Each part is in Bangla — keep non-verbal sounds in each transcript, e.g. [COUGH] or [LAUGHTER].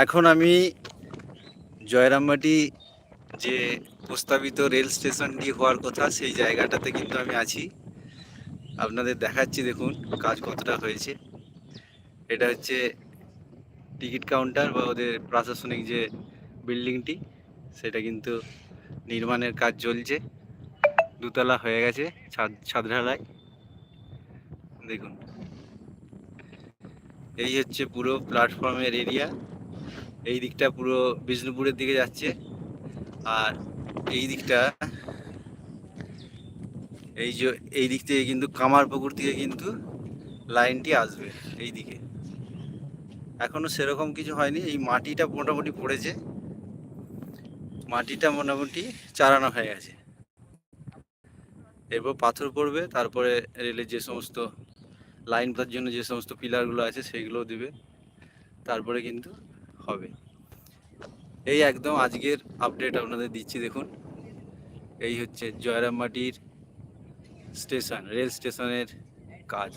এখন আমি জয়রামবাটি যে প্রস্তাবিত রেল স্টেশনটি হওয়ার কথা, সেই জায়গাটাতে কিন্তু আমি আছি। আপনাদের দেখাচ্ছি, দেখুন কাজ কতটা হয়েছে। এটা হচ্ছে টিকিট কাউন্টার বা ওদের প্রশাসনিক যে বিল্ডিংটি, সেটা কিন্তু নির্মাণের কাজ চলছে। দুতলা হয়ে গেছে ছাদ ছাদ ঢালাই দেখুন। এই হচ্ছে পুরো প্ল্যাটফর্মের এরিয়া এই দিকটা পুরো বিষ্ণুপুরের দিকে যাচ্ছে। আর এই দিকটা এই যে, এই দিক থেকে কিন্তু কামারপুকুর থেকে কিন্তু লাইনটি আসবে এই দিকে। এখনও সেরকম কিছু হয়নি, এই মাটিটা মোটামুটি পড়েছে। মাটিটা মোটামুটি চারানো হয়ে গেছে। এরপর পাথর পড়বে, তারপরে রেলের যে সমস্ত লাইন তার জন্য যে সমস্ত পিলারগুলো আছে সেইগুলোও দিবে। তারপরে কিন্তু হবে। এই একদম আজকের আপডেট আপনাদের দিচ্ছি দেখুন। এই হচ্ছে জয়রামবাটির স্টেশন, রেল স্টেশনের কাজ।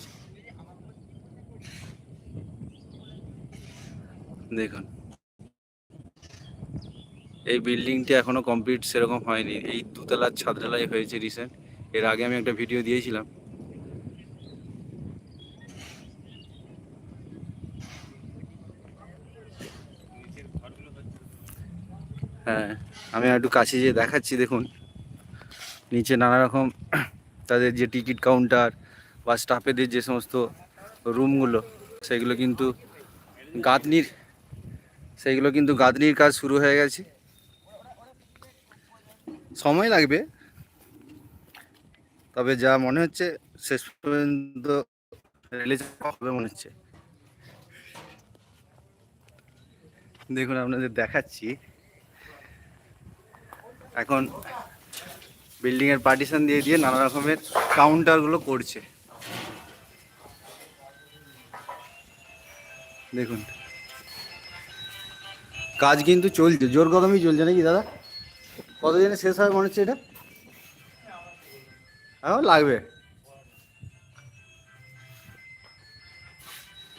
দেখুন। এই বিল্ডিংটি এখনও কমপ্লিট সেরকম হয়নি। এই দুতলার ছাদ হয়েছে রিসেন্ট এর আগে আমি একটা ভিডিও দিয়েছিলাম। হ্যাঁ আমি একটু কাছে যেয়ে দেখাচ্ছি, দেখুন। নিচে নানা রকম [CLEARS THROAT] তাদের যে টিকিট কাউন্টার বা স্টাফেদের যে সমস্ত রুমগুলো, সেগুলো কিন্তু গাঁথনির সেইগুলো কিন্তু গাঁথনির কাজ শুরু হয়ে গেছে। সময় লাগবে, তবে যা মনে হচ্ছে শেষ পর্যন্ত রিলিজ হবে মনে হচ্ছে। দেখুন, আপনাদের দেখাচ্ছি। এখন বিল্ডিং এর পার্টিশন দিয়ে দিয়ে নানা রকমের কাউন্টারগুলো করছে। দেখুন। কাজ কিন্তু চলছে। জোর কদমই চলছে নাকি দাদা? কতদিনে শেষ হবে মনে হচ্ছে এটা? হ্যাঁ লাগবে।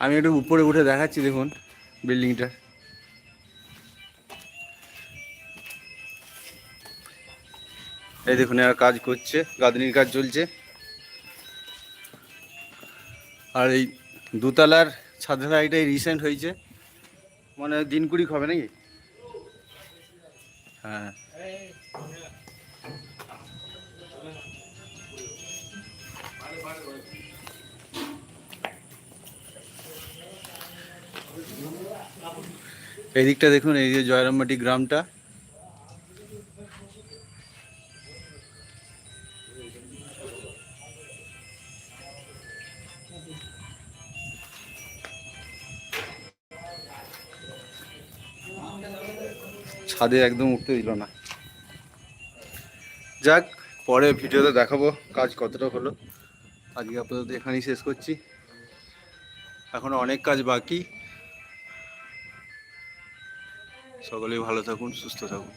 আমি একটু উপরে উঠে দেখাচ্ছি, দেখুন, বিল্ডিংটা। এই দেখুন এরা কাজ করছে, গাঁদনির কাজ চলছে। আর এই দুতলার ছাদ ঢালাইটাই রিসেন্ট হয়েছে। মানে দিন কুড়ি হবে নাকি? হ্যাঁ। এই দিকটা দেখুন, এই যে জয়রামবাটি গ্রামটা। ছাদে একদম উঠতে দিল না। যাক, পরে ভিডিওতে দেখাবো কাজ কতটা হলো। আজকে আপাতত এখানেই শেষ করছি। এখন অনেক কাজ বাকি। সকলেই ভালো থাকুন, সুস্থ থাকুন।